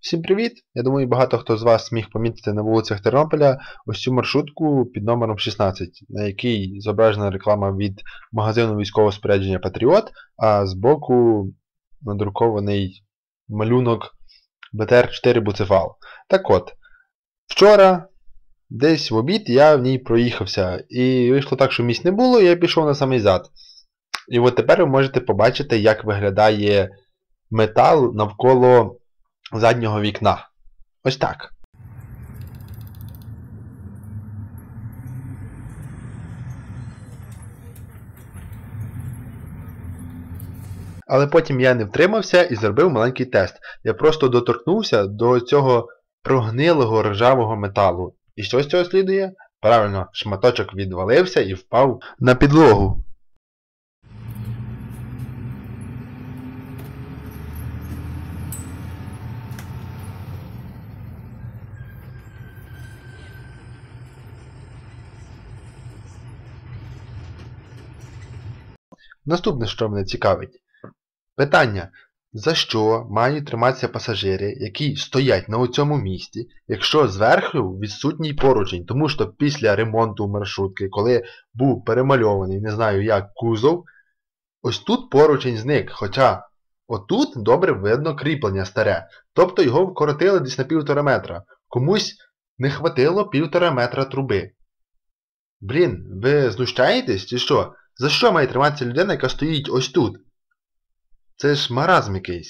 Всім привіт! Я думаю, багато хто з вас міг помітити на вулицях Тернополя ось цю маршрутку під номером 16, на якій зображена реклама від магазину військового спорядження Патріот, а збоку надрукований малюнок БТР-4 Буцефал. Так от, вчора, десь в обід, я в ній проїхався. І вийшло так, що місць не було, і я пішов на самий зад. І от тепер ви можете побачити, як виглядає метал навколо заднього вікна. Ось так. Але потім я не втримався і зробив маленький тест. Я просто доторкнувся до цього прогнилого ржавого металу. І що з цього слідує? Правильно, шматочок відвалився і впав на підлогу. Наступне, що мене цікавить. Питання. За що мають триматися пасажири, які стоять на цьому місці, якщо зверху відсутній поручень? Тому що після ремонту маршрутки, коли був перемальований, не знаю як, кузов, ось тут поручень зник. Хоча отут добре видно кріплення старе. Тобто його вкоротили десь на півтора метра. Комусь не хватило півтора метра труби. Блін, ви знущаєтесь чи що? За що має триматися людина, яка стоїть ось тут? Це ж маразм якийсь.